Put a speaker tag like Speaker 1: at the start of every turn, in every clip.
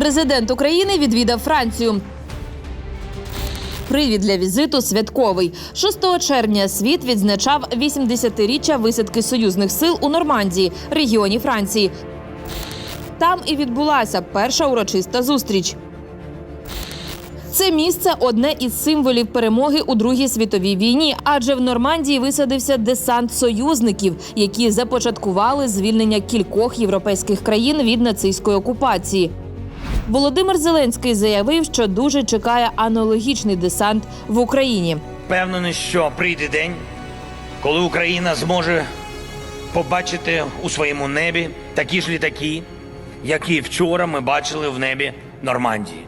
Speaker 1: Президент України відвідав Францію. Привід для візиту святковий. 6 червня світ відзначав 80-річчя висадки союзних сил у Нормандії, регіоні Франції. Там і відбулася перша урочиста зустріч. Це місце одне із символів перемоги у Другій світовій війні, адже в Нормандії висадився десант союзників, які започаткували звільнення кількох європейських країн від нацистської окупації. Володимир Зеленський заявив, що дуже чекає аналогічний десант в Україні.
Speaker 2: Впевнений, що прийде день, коли Україна зможе побачити у своєму небі такі ж літаки, які вчора ми бачили в небі Нормандії.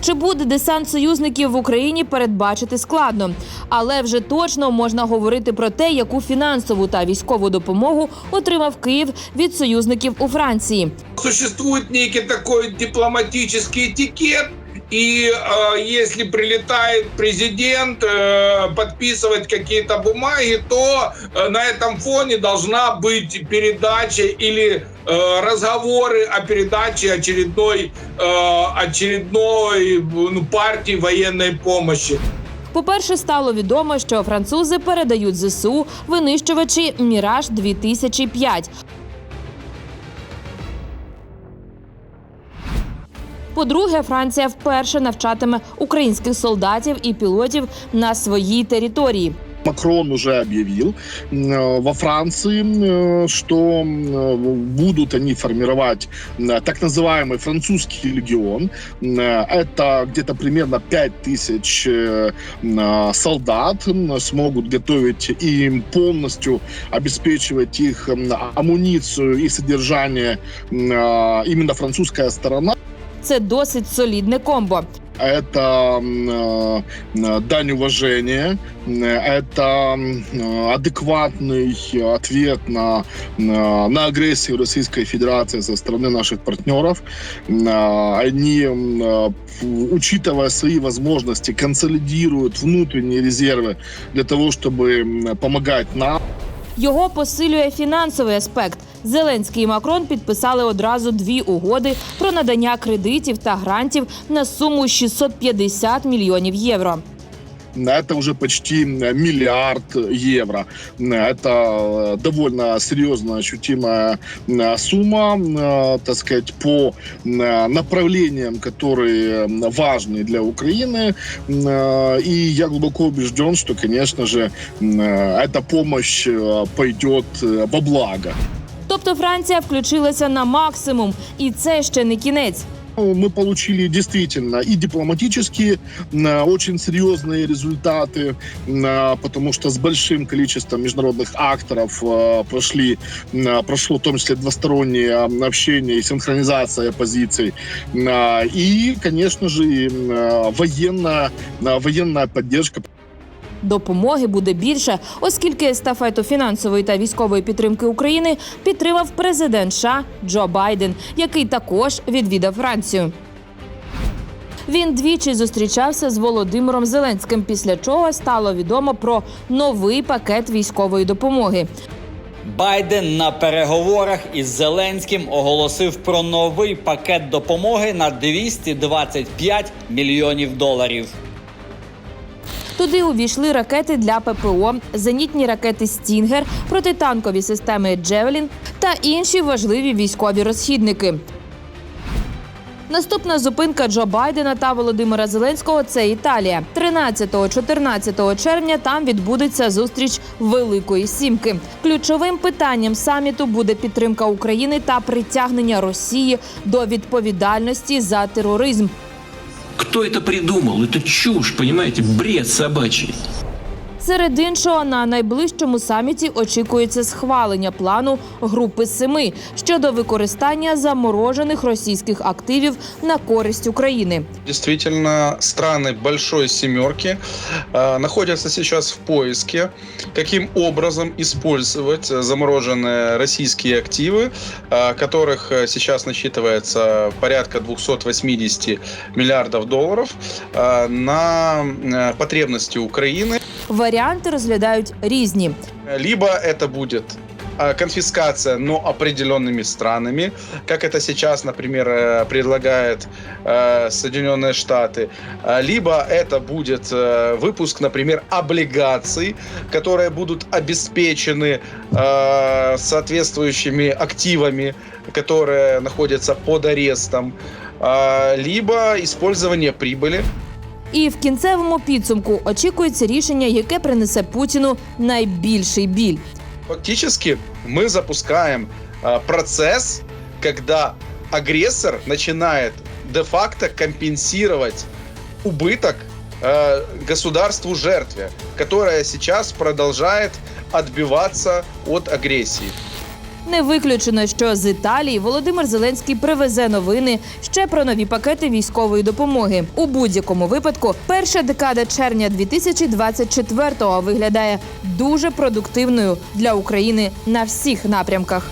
Speaker 1: Чи буде десант союзників в Україні передбачити складно, але вже точно можна говорити про те, яку фінансову та військову допомогу отримав Київ від союзників у Франції.
Speaker 3: Существует некий такой дипломатический этикет, и э, если прилетает президент э, подписывать какие-то бумаги, то э, на этом фоне должна быть передача или э, разговоры о передаче очередной, э, очередной ну, партии военной помощи.
Speaker 1: По-перше, стало відомо, що французи передають ЗСУ винищувачі Міраж 2005 По-друге, Франція вперше навчатиме українських солдатів і пілотів на своїй території.
Speaker 4: Макрон уже объявил э, во Франции, э, что э, будут они формировать э, так называемый французский легион. Э, Это где-то примерно 5 тысяч э, э, солдат м, смогут готовить и им полностью обеспечивать их м, амуницию и содержание м, э, именно французская сторона.
Speaker 1: Це досить солідне комбо.
Speaker 4: это м, э, м, дань уважения, м, это м, э, адекватный ответ на, на, на агрессию Российской Федерации со стороны наших партнеров. М, э, Они, м, э, в- учитывая свои возможности, консолидируют внутренние резервы для того, чтобы м, помогать нам.
Speaker 1: Його посилює фінансовий аспект. Зеленський і Макрон підписали одразу дві угоди про надання кредитів та грантів на суму 650 мільйонів євро
Speaker 4: Это уже почти миллиард евро. Это э, довольно серьезная, ощутимая э, сумма, э, так сказать, по э, направлениям, которые э, важны для Украины. Э, И я глубоко убежден, что, конечно же, э, эта помощь э, пойдет э, во благо.
Speaker 1: Тобто Франція включилася на максимум, і це ще не кінець.
Speaker 4: Ну, Мы получили действительно и дипломатические м, очень серьезные результаты, м, потому что с большим количеством международных акторов э, прошли, м, прошло в том числе двустороннее м, общение и синхронизация позиций. М, И, конечно же, и, м, военная, военная поддержка
Speaker 1: Допомоги буде більше, оскільки естафету фінансової та військової підтримки України підтримав президент США Джо Байден, який також відвідав Францію. Він двічі зустрічався з Володимиром Зеленським, після чого стало відомо про новий пакет військової допомоги.
Speaker 5: Байден на переговорах із Зеленським оголосив про новий пакет допомоги на 225 мільйонів доларів.
Speaker 1: Туди увійшли ракети для ППО, зенітні ракети Стінгер, протитанкові системи Джевелін та інші важливі військові розхідники. Наступна зупинка Джо Байдена та Володимира Зеленського це Італія. 13-14 червня там відбудеться зустріч Великої Сімки. Ключовим питанням саміту буде підтримка України та притягнення Росії до відповідальності за тероризм.
Speaker 6: Кто это придумал? Это чушь, понимаете? Бред собачий.
Speaker 1: Серед іншого, на найближчому саміті очікується схвалення плану Групи Семи щодо використання заморожених російських активів на користь України.
Speaker 7: Действительно, страны Большой Семерки э, находятся сейчас в поиске, каким образом использовать э, замороженные российские активы, э, которых э, сейчас насчитывается порядка 280 миллиардов долларов, э, на э, потребности Украины.
Speaker 1: Варіанти розглядають різні.
Speaker 7: Либо это будет э, конфискация, но определенными странами, как это сейчас, например, э, предлагает э, Соединенные Штаты, А, либо это будет э, выпуск, например, облигаций, которые будут обеспечены э, соответствующими активами, которые находятся под арестом, а, либо использование прибыли.
Speaker 1: І в кінцевому підсумку очікується рішення, яке принесе Путіну найбільший біль.
Speaker 7: Фактически мы запускаем а, процесс, когда агрессор начинает де-факто компенсировать убыток э, государству жертве, которое сейчас продолжает отбиваться от агрессии.
Speaker 1: Не виключено, що з Італії Володимир Зеленський привезе новини ще про нові пакети військової допомоги. У будь-якому випадку, перша декада червня 2024-го виглядає дуже продуктивною для України на всіх напрямках.